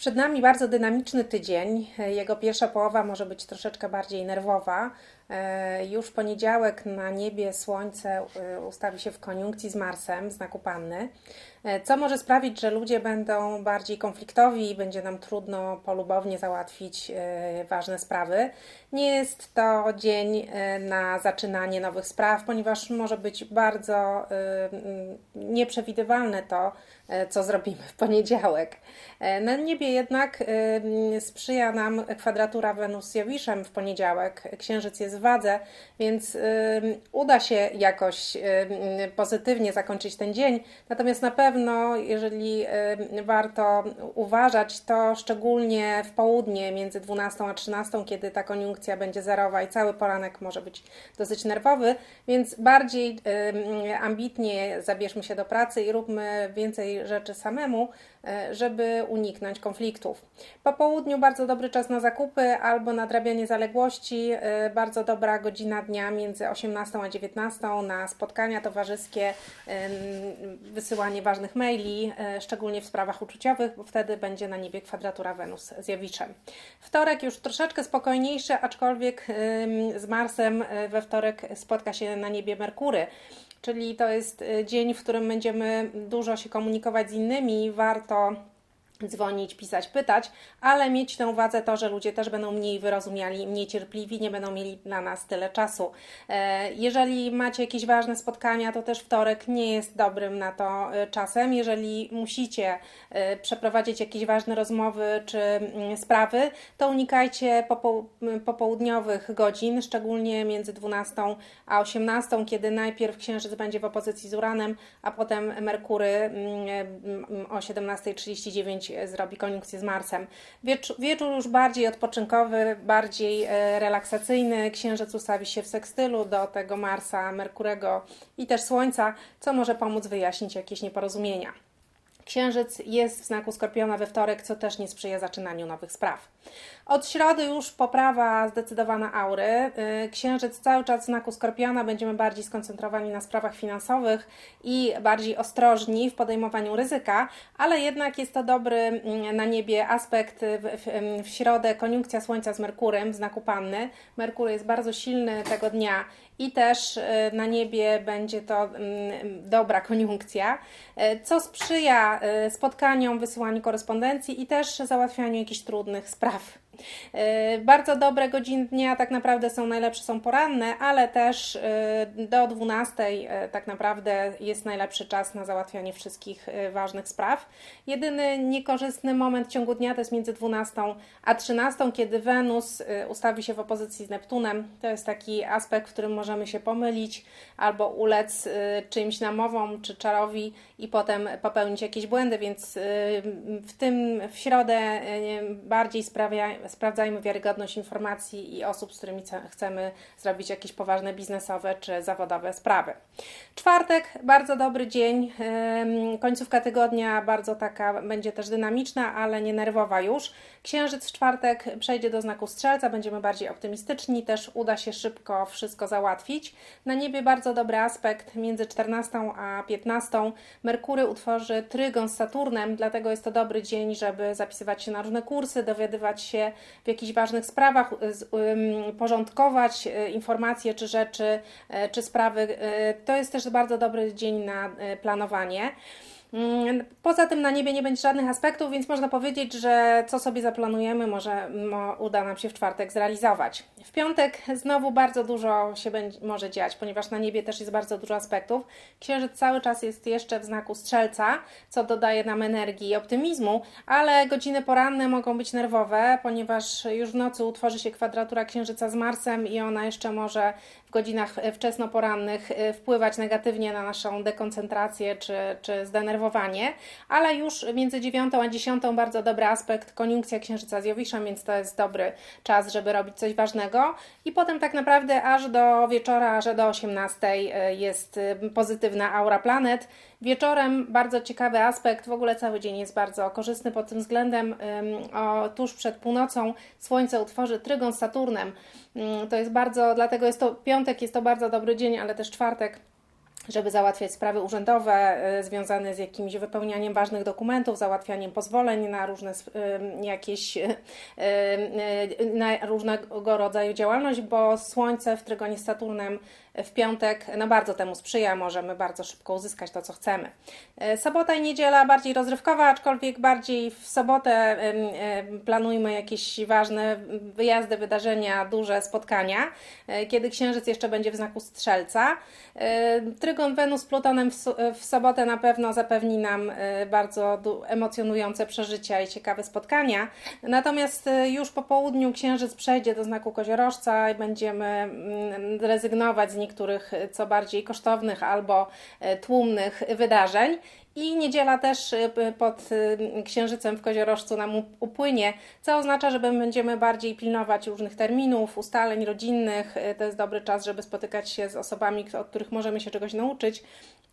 Przed nami bardzo dynamiczny tydzień. Jego pierwsza połowa może być troszeczkę bardziej nerwowa. E, Już w poniedziałek na niebie Słońce e, ustawi się w koniunkcji z Marsem, znaku Panny, e, co może sprawić, że ludzie będą bardziej konfliktowi i będzie nam trudno polubownie załatwić ważne sprawy. Nie jest to dzień na zaczynanie nowych spraw, ponieważ może być bardzo nieprzewidywalne to, co zrobimy w poniedziałek. Na niebie jednak sprzyja nam kwadratura Wenus z Jowiszem w poniedziałek. Księżyc jest wadze, więc uda się jakoś pozytywnie zakończyć ten dzień. Natomiast na pewno, jeżeli warto uważać, to szczególnie w południe między 12 a 13, kiedy ta koniunkcja będzie zerowa i cały poranek może być dosyć nerwowy, więc bardziej ambitnie zabierzmy się do pracy i róbmy więcej rzeczy samemu, żeby uniknąć konfliktów. Po południu bardzo dobry czas na zakupy albo nadrabianie zaległości, e, bardzo dobra godzina dnia między 18 a 19 na spotkania towarzyskie, em, wysyłanie ważnych maili, e, szczególnie w sprawach uczuciowych, bo wtedy będzie na niebie kwadratura Wenus z Jowiszem. Wtorek już troszeczkę spokojniejszy, aczkolwiek z Marsem e, we wtorek spotka się na niebie Merkury. Czyli to jest e, dzień, w którym będziemy dużo się komunikować z innymi. Warto dzwonić, pisać, pytać, ale mieć na uwadze to, że ludzie też będą mniej wyrozumiali, mniej cierpliwi, nie będą mieli dla nas tyle czasu. E, Jeżeli macie jakieś ważne spotkania, to też wtorek nie jest dobrym na to e, czasem. Jeżeli musicie e, przeprowadzić jakieś ważne rozmowy czy mm, sprawy, to unikajcie popo- m, popołudniowych godzin, szczególnie między 12 a 18, kiedy najpierw Księżyc będzie w opozycji z Uranem, a potem Merkury mm, mm, o 17.39 zrobi koniunkcję z Marsem. Wiecz- wieczór już bardziej odpoczynkowy, bardziej e, relaksacyjny. Księżyc ustawi się w sekstylu do tego Marsa, Merkurego i też Słońca, co może pomóc wyjaśnić jakieś nieporozumienia. Księżyc jest w znaku Skorpiona we wtorek, co też nie sprzyja zaczynaniu nowych spraw. Od środy już poprawa zdecydowana aury. Y, Księżyc cały czas w znaku Skorpiona, będziemy bardziej skoncentrowani na sprawach finansowych i bardziej ostrożni w podejmowaniu ryzyka, ale jednak jest to dobry mm, na niebie aspekt w, w, w środę koniunkcja Słońca z Merkurem w znaku Panny. Merkury jest bardzo silny tego dnia i też y, na niebie będzie to mm, dobra koniunkcja, y, co sprzyja y, spotkaniom, wysyłaniu korespondencji i też załatwianiu jakichś trudnych spraw. Y, Bardzo dobre godziny dnia tak naprawdę są najlepsze, są poranne, ale też y, do 12 y, tak naprawdę jest najlepszy czas na załatwianie wszystkich ważnych spraw. Jedyny niekorzystny moment ciągu dnia to jest między 12 a 13, kiedy Wenus ustawi się w opozycji z Neptunem. To jest taki aspekt, w którym możemy się pomylić albo ulec czymś namowom czy czarowi i potem popełnić jakieś błędy, więc w tym w środę bardziej sprawia, sprawdzajmy wiarygodność informacji i osób, z którymi ce- chcemy zrobić jakieś poważne biznesowe czy zawodowe sprawy. Czwartek, bardzo dobry dzień. Końcówka tygodnia bardzo taka będzie też dynamiczna, ale nie nerwowa już. Księżyc w czwartek przejdzie do znaku strzelca, będziemy bardziej optymistyczni, też uda się szybko wszystko załatwić. Na niebie bardzo dobry aspekt między 14 a 15. Merkury utworzy trygon z Saturnem, dlatego jest to dobry dzień, żeby zapisywać się na różne kursy, dowiadywać się w jakichś ważnych sprawach, ym, porządkować y, informacje czy rzeczy, y, czy sprawy. Y, To jest też bardzo dobry dzień na y, planowanie. Mm, Poza tym na niebie nie będzie żadnych aspektów, więc można powiedzieć, że co sobie zaplanujemy, może mo, uda nam się w czwartek zrealizować. W piątek znowu bardzo dużo się będzie, może dziać, ponieważ na niebie też jest bardzo dużo aspektów. Księżyc cały czas jest jeszcze w znaku strzelca, co dodaje nam energii i optymizmu, ale godziny poranne mogą być nerwowe, ponieważ już w nocy utworzy się kwadratura księżyca z Marsem i ona jeszcze może w godzinach wczesnoporannych e, wpływać negatywnie na naszą dekoncentrację czy, czy zdenerwowanie, ale już między 9 a 10 bardzo dobry aspekt koniunkcja księżyca z Jowiszem, więc to jest dobry czas, żeby robić coś ważnego i potem tak naprawdę aż do wieczora, że do 18 e, jest e, pozytywna aura planet. Wieczorem bardzo ciekawy aspekt, w ogóle cały dzień jest bardzo korzystny pod tym względem. O, tuż przed północą Słońce utworzy trygon z Saturnem. Ym, To jest bardzo, dlatego jest to piątek, jest to bardzo dobry dzień, ale też czwartek żeby załatwiać sprawy urzędowe e, związane z jakimś wypełnianiem ważnych dokumentów, załatwianiem pozwoleń na różne jakieś e, e, na różnego rodzaju działalność, bo Słońce w trygonie z Saturnem w piątek no bardzo temu sprzyja, możemy bardzo szybko uzyskać to, co chcemy. E, Sobota i niedziela bardziej rozrywkowa, aczkolwiek bardziej w sobotę planujmy jakieś ważne wyjazdy, wydarzenia, duże spotkania, e, kiedy księżyc jeszcze będzie w znaku strzelca. E, Trygon Wenus z Plutonem w, so- w sobotę na pewno zapewni nam bardzo emocjonujące przeżycia i ciekawe spotkania. Natomiast już po południu księżyc przejdzie do znaku koziorożca i będziemy mm, rezygnować z niektórych e, co bardziej kosztownych albo e, tłumnych wydarzeń. I niedziela też y, pod y, księżycem w koziorożcu nam up- upłynie, co oznacza, że będziemy bardziej pilnować różnych terminów, ustaleń rodzinnych. Y, To jest dobry czas, żeby spotykać się z osobami, od których możemy się czegoś nauczyć.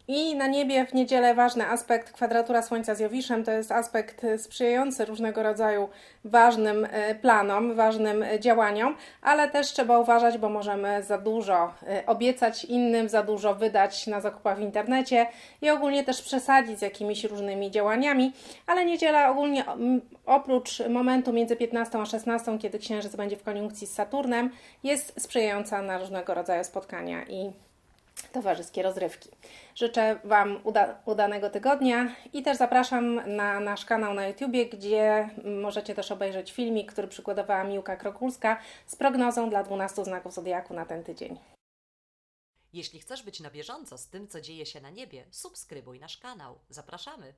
I na niebie w niedzielę ważny aspekt kwadratura Słońca z Jowiszem to jest aspekt sprzyjający różnego rodzaju ważnym planom, ważnym działaniom, ale też trzeba uważać, bo możemy za dużo obiecać innym, za dużo wydać na zakupach w internecie i ogólnie też przesadzić z jakimiś różnymi działaniami, ale niedziela ogólnie oprócz momentu między 15 a 16, kiedy Księżyc będzie w koniunkcji z Saturnem, jest sprzyjająca na różnego rodzaju spotkania i towarzyskie rozrywki. Życzę Wam uda- udanego tygodnia i też zapraszam na nasz kanał na YouTubie, gdzie możecie też obejrzeć filmik, który przygotowała Miłka Krokulska z prognozą dla 12 znaków Zodiaku na ten tydzień. Jeśli chcesz być na bieżąco z tym, co dzieje się na niebie, subskrybuj nasz kanał. Zapraszamy!